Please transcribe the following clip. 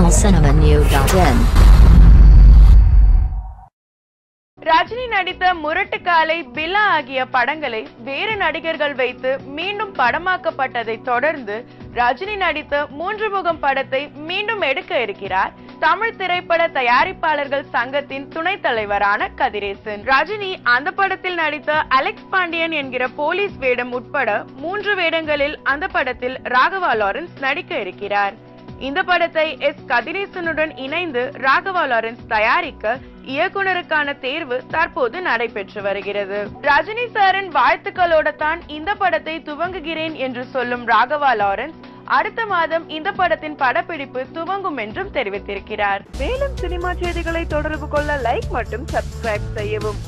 tamilcinemanew.in Rajini நடித்த முரட்டுக்காலை பிலா ஆகிய படங்களை வேறு நடிகர்கள் வைத்து மீண்டும் படமாக்கப்பட்டதை தொடர்ந்து ரஜினி நடித்த மூன்று முகம் படத்தை மீண்டும் எடுக்க இருக்கிறார். தமிழ் திரைப்பட தயாரிப்பாளர்கள் சங்கத்தின் துணைத் தலைவரான கதிரேசன். ரஜினி அந்த படத்தில் நடித்த அலெக்ஸ் பாண்டியன் என்கிற போலீஸ் வேடம் உட்பட மூன்று வேடங்களில் அந்த படத்தில் ராகவா லாரன்ஸ் நடிக்க இருக்கிறார். இந்த படத்தை எஸ் கதிரேசனுடன் இணைந்து ராகவா லாரன்ஸ் தயாரிக்க இயக்குனருக்கான தேர்வு தற்போது நடைபெற்று வருகிறது. ரஜினி சாரின் வாழ்த்துக்களோட தான் இந்த படத்தை துவங்குகிறேன் என்று சொல்லும் ராகவா லாரன்ஸ் அடுத்த மாதம் இந்த படத்தின் படப்பிடிப்பு துவங்கும் என்றும் தெரிவித்திருக்கிறார். மேலும் சினிமா செய்திகளை தொடர்பு கொள்ள லைக் மற்றும் சப்ஸ்கிரைப் செய்யவும்.